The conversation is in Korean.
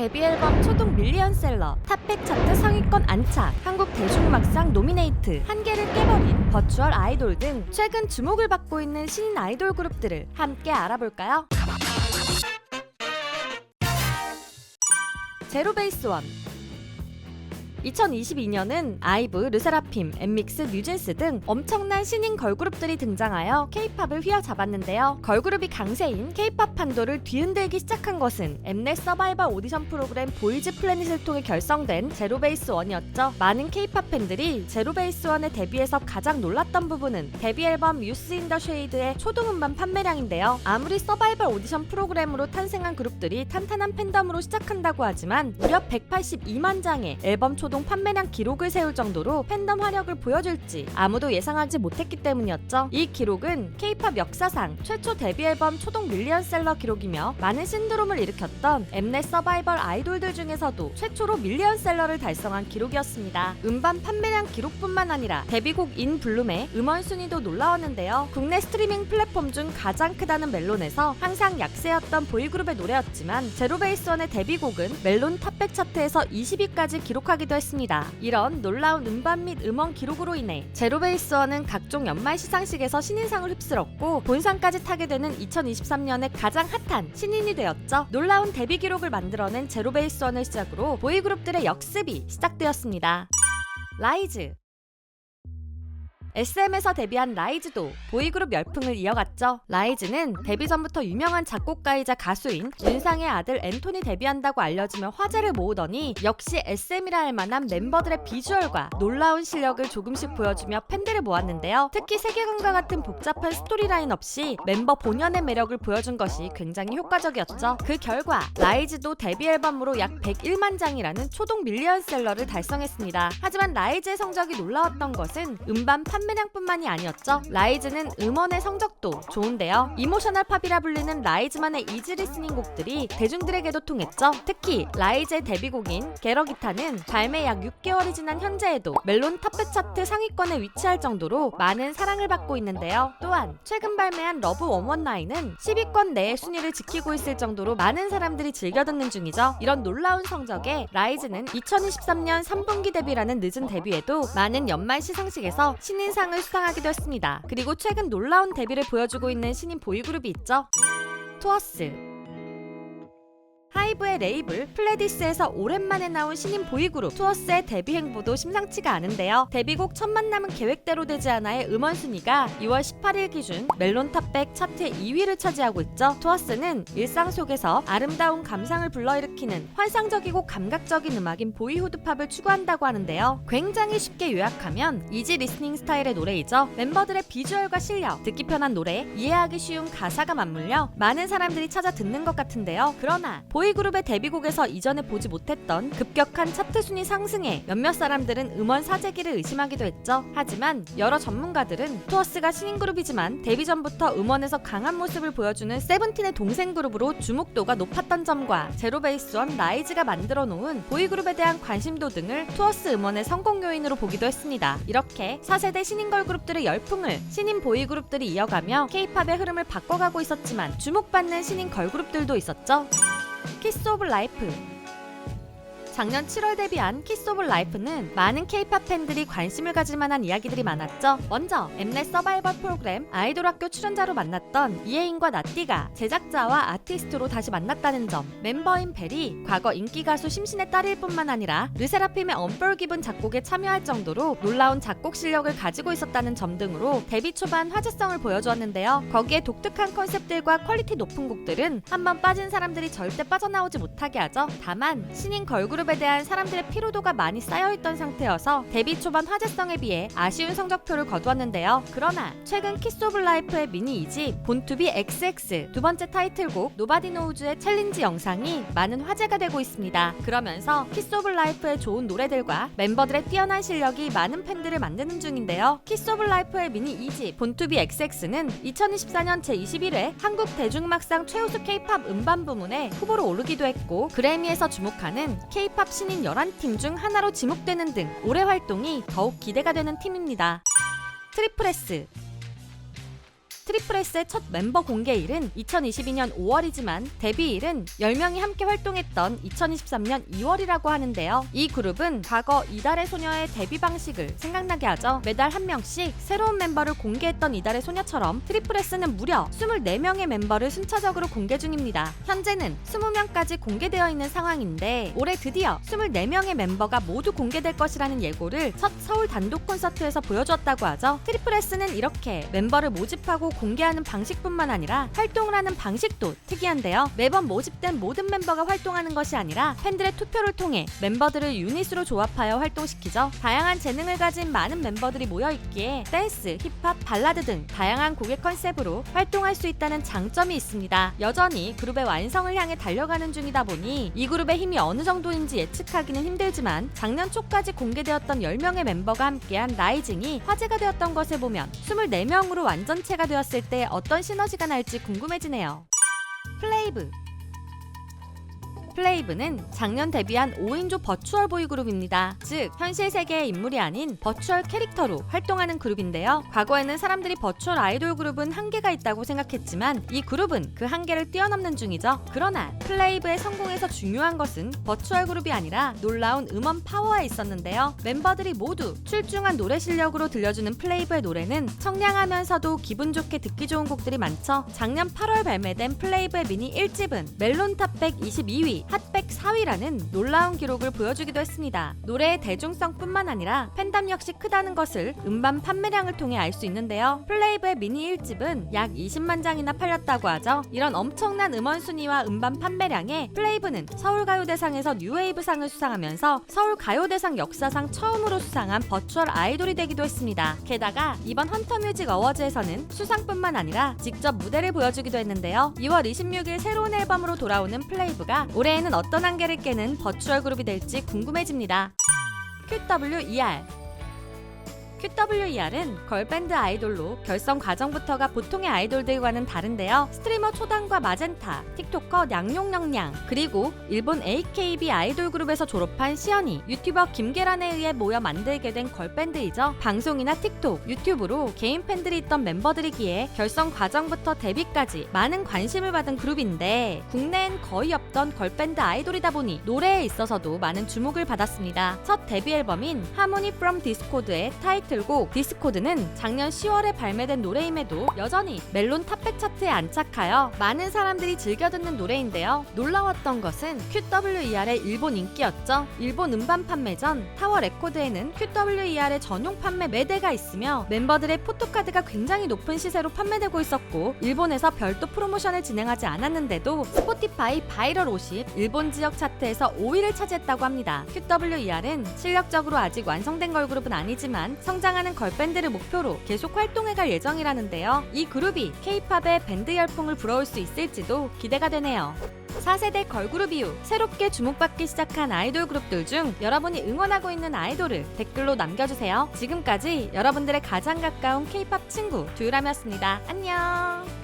데뷔 앨범 초동 밀리언셀러, 탑100 차트 상위권 안착, 한국 대중음악상 노미네이트, 한계를 깨버린 버추얼 아이돌 등 최근 주목을 받고 있는 신인 아이돌 그룹들을 함께 알아볼까요? 제로베이스원 2022년은 아이브, 르세라핌, 엠믹스, 뉴진스 등 엄청난 신인 걸그룹들이 등장하여 케이팝을 휘어잡았는데요. 걸그룹이 강세인 케이팝 판도를 뒤흔들기 시작한 것은 엠넷 서바이벌 오디션 프로그램 보이즈 플래닛을 통해 결성된 제로베이스 원이었죠. 많은 케이팝 팬들이 제로베이스 원의 데뷔에서 가장 놀랐던 부분은 데뷔 앨범 유스 인더 쉐이드의 초동 음반 판매량인데요. 아무리 서바이벌 오디션 프로그램으로 탄생한 그룹들이 탄탄한 팬덤으로 시작한다고 하지만 무려 182만 장의 앨범 초동 판매량 기록을 세울 정도로 팬덤 화력을 보여줄지 아무도 예상하지 못했기 때문이었죠. 이 기록은 K-팝 역사상 최초 데뷔 앨범 초동 밀리언셀러 기록이며 많은 신드롬을 일으켰던 엠넷 서바이벌 아이돌들 중에서도 최초로 밀리언셀러를 달성한 기록이었습니다. 음반 판매량 기록뿐만 아니라 데뷔곡 인 블룸의 음원 순위도 놀라웠는데요. 국내 스트리밍 플랫폼 중 가장 크다는 멜론에서 항상 약세였던 보이그룹의 노래였지만 제로베이스원의 데뷔곡은 멜론 탑100 차트에서 20위까지 기록하기도 했 습니다. 이런 놀라운 음반 및 음원 기록으로 인해 제로베이스원은 각종 연말 시상식에서 신인상을 휩쓸었고 본상까지 타게 되는 2023년에 가장 핫한 신인이 되었죠. 놀라운 데뷔 기록을 만들어낸 제로베이스원을 시작으로 보이그룹들의 역습이 시작되었습니다. 라이즈 SM에서 데뷔한 라이즈도 보이그룹 열풍을 이어갔죠. 라이즈는 데뷔 전부터 유명한 작곡가이자 가수인 윤상의 아들 앤톤이 데뷔한다고 알려지며 화제를 모으더니 역시 SM이라 할 만한 멤버들의 비주얼과 놀라운 실력을 조금씩 보여주며 팬들을 모았는데요. 특히 세계관과 같은 복잡한 스토리라인 없이 멤버 본연의 매력을 보여준 것이 굉장히 효과적이었죠. 그 결과 라이즈도 데뷔 앨범으로 약 101만 장이라는 초동 밀리언셀러를 달성했습니다. 하지만 라이즈의 성적이 놀라웠던 것은 음반 판매 량뿐만이 아니었죠. 라이즈는 음원의 성적도 좋은데요. 이모셔널 팝이라 불리는 라이즈만의 이지 리스닝 곡들이 대중들에게도 통했죠. 특히 라이즈의 데뷔곡인 게러기타는 발매 약 6개월이 지난 현재에도 멜론 탑100 차트 상위권에 위치할 정도로 많은 사랑을 받고 있는데요. 또한 최근 발매한 러브 119은 10위권 내의 순위를 지키고 있을 정도로 많은 사람들이 즐겨 듣는 중이죠. 이런 놀라운 성적에 라이즈는 2023년 3분기 데뷔라는 늦은 데뷔에도 많은 연말 시상식에서 신인 상을 수상하기도 했습니다. 그리고 최근 놀라운 데뷔를 보여주고 있는 신인 보이그룹이 있죠. 투어스 하이브의 레이블 플레디스에서 오랜만에 나온 신인 보이그룹 투어스의 데뷔 행보도 심상치가 않은데요. 데뷔곡 첫 만남은 계획대로 되지 않아의 음원 순위가 2월 18일 기준 멜론 탑백 차트 2위를 차지하고 있죠. 투어스는 일상 속에서 아름다운 감상을 불러일으키는 환상적이고 감각적인 음악인 보이후드 팝을 추구한다고 하는데요. 굉장히 쉽게 요약하면 이지 리스닝 스타일의 노래이죠. 멤버들의 비주얼과 실력, 듣기 편한 노래, 이해하기 쉬운 가사가 맞물려 많은 사람들이 찾아 듣는 것 같은데요. 그러나 보 이그룹의 데뷔곡에서 이전에 보지 못했던 급격한 차트 순위 상승에 몇몇 사람들은 음원 사재기를 의심하기도 했죠. 하지만 여러 전문가들은 투어스가 신인 그룹이지만 데뷔 전부터 음원에서 강한 모습을 보여주는 세븐틴의 동생 그룹으로 주목도가 높았던 점과 제로베이스원 라이즈가 만들어 놓은 보이그룹에 대한 관심도 등을 투어스 음원의 성공 요인으로 보기도 했습니다. 이렇게 4세대 신인 걸 그룹들의 열풍을 신인 보이그룹들이 이어가며 케이팝의 흐름을 바꿔가고 있었지만 주목받는 신인 걸그룹들도 있었죠. 키스 오브 라이프 작년 7월 데뷔한 키스 오브 라이프는 많은 케이팝 팬들이 관심을 가질 만한 이야기들이 많았죠. 먼저 엠넷 서바이벌 프로그램 아이돌 학교 출연자로 만났던 이혜인과 나띠가 제작자와 아티스트로 다시 만났다는 점, 멤버인 벨이 과거 인기 가수 심신의 딸일 뿐만 아니라 르세라핌의 언폴기분 작곡에 참여할 정도로 놀라운 작곡 실력을 가지고 있었다는 점 등으로 데뷔 초반 화제성을 보여주었는데요. 거기에 독특한 컨셉들과 퀄리티 높은 곡들은 한번 빠진 사람들이 절대 빠져나오지 못하게 하죠. 다만 신인 걸그룹 에 대한 사람들의 피로도가 많이 쌓여있던 상태여서 데뷔 초반 화제성에 비해 아쉬운 성적표를 거두었는데요. 그러나 최근 키스 오브 라이프의 미니 2집 본투비 XX 두 번째 타이틀곡 노바디 노우즈의 챌린지 영상이 많은 화제가 되고 있습니다. 그러면서 키스 오브 라이프의 좋은 노래들과 멤버들의 뛰어난 실력이 많은 팬들을 만드는 중인데요. 키스 오브 라이프의 미니 2집 본투비 XX는 2024년 제21회 한국 대중음악상 최우수 K-팝 음반 부문에 후보로 오르기도 했고 그래미에서 주목하는 K- 팝 신인 11팀 중 하나로 지목되는 등 올해 활동이 더욱 기대가 되는 팀입니다. 트리플 S 트리플S의 첫 멤버 공개일은 2022년 5월이지만 데뷔일은 10명이 함께 활동했던 2023년 2월이라고 하는데요. 이 그룹은 과거 이달의 소녀의 데뷔 방식을 생각나게 하죠. 매달 한 명씩 새로운 멤버를 공개했던 이달의 소녀처럼 트리플S는 무려 24명의 멤버를 순차적으로 공개 중입니다. 현재는 20명까지 공개되어 있는 상황인데 올해 드디어 24명의 멤버가 모두 공개될 것이라는 예고를 첫 서울 단독 콘서트에서 보여주었다고 하죠. 트리플 S는 이렇게 멤버를 모집하고 공개하는 방식뿐만 아니라 활동을 하는 방식도 특이한데요. 매번 모집된 모든 멤버가 활동하는 것이 아니라 팬들의 투표를 통해 멤버들을 유닛으로 조합하여 활동시키죠. 다양한 재능을 가진 많은 멤버들이 모여 있기에 댄스, 힙합, 발라드 등 다양한 곡의 컨셉으로 활동할 수 있다는 장점이 있습니다. 여전히 그룹의 완성을 향해 달려가는 중이다 보니 이 그룹의 힘이 어느 정도인지 예측하기는 힘들지만 작년 초까지 공개되었던 10명의 멤버가 함께한 라이징이 화제가 되었던 것을 보면 24명으로 완전체가 되었을 때 어떤 시너지가 날지 궁금해지네요. 플레이브 플레이브는 작년 데뷔한 5인조 버추얼 보이 그룹입니다. 즉, 현실 세계의 인물이 아닌 버추얼 캐릭터로 활동하는 그룹인데요. 과거에는 사람들이 버추얼 아이돌 그룹은 한계가 있다고 생각했지만 이 그룹은 그 한계를 뛰어넘는 중이죠. 그러나 플레이브의 성공에서 중요한 것은 버추얼 그룹이 아니라 놀라운 음원 파워에 있었는데요. 멤버들이 모두 출중한 노래 실력으로 들려주는 플레이브의 노래는 청량하면서도 기분 좋게 듣기 좋은 곡들이 많죠. 작년 8월 발매된 플레이브의 미니 1집은 멜론 탑백 22위, 핫백 4위라는 놀라운 기록을 보여주기도 했습니다. 노래의 대중성뿐만 아니라 팬덤 역시 크다는 것을 음반 판매량을 통해 알 수 있는데요. 플레이브의 미니 1집은 약 20만 장이나 팔렸다고 하죠. 이런 엄청난 음원 순위와 음반 판매량에 플레이브는 서울가요대상에서 뉴웨이브상을 수상하면서 서울가요대상 역사상 처음으로 수상한 버추얼 아이돌이 되기도 했습니다. 게다가 이번 헌터뮤직 어워즈에서는 수상뿐만 아니라 직접 무대를 보여주기도 했는데요. 2월 26일 새로운 앨범으로 돌아오는 플레이브가 올해 에는 어떤 한계를 깨는 버추얼 그룹이 될지 궁금해집니다. QWER QWER은 걸밴드 아이돌로 결성 과정부터가 보통의 아이돌들과는 다른데요. 스트리머 초당과 마젠타, 틱토커 냥용냥냥, 그리고 일본 AKB 아이돌 그룹에서 졸업한 시연이, 유튜버 김계란에 의해 모여 만들게 된 걸밴드이죠. 방송이나 틱톡, 유튜브로 개인 팬들이 있던 멤버들이기에 결성 과정부터 데뷔까지 많은 관심을 받은 그룹인데 국내엔 거의 없던 걸밴드 아이돌이다 보니 노래에 있어서도 많은 주목을 받았습니다. 첫 데뷔 앨범인 하모니 from 디스코드의 타이틀 곡 디스코드는 작년 10월에 발매된 노래임에도 여전히 멜론 탑백 차트에 안착하여 많은 사람들이 즐겨 듣는 노래인데요. 놀라웠던 것은 QWER의 일본 인기였죠. 일본 음반 판매 전 타워 레코드에는 QWER의 전용 판매 매대가 있으며 멤버들의 포토카드가 굉장히 높은 시세로 판매되고 있었고 일본에서 별도 프로모션을 진행하지 않았는데도 스포티파이 바이럴 50 일본 지역 차트에서 5위를 차지했다고 합니다. QWER은 실력적으로 아직 완성된 걸그룹은 아니지만 성 장하는 걸밴드를 목표로 계속 활동해갈 예정이라는데요. 이 그룹이 K-팝의 밴드 열풍을 불어올 수 있을지도 기대가 되네요. 4세대 걸그룹 이후 새롭게 주목받기 시작한 아이돌 그룹들 중 여러분이 응원하고 있는 아이돌을 댓글로 남겨주세요. 지금까지 여러분들의 가장 가까운 K-팝 친구 두유람이었습니다. 안녕!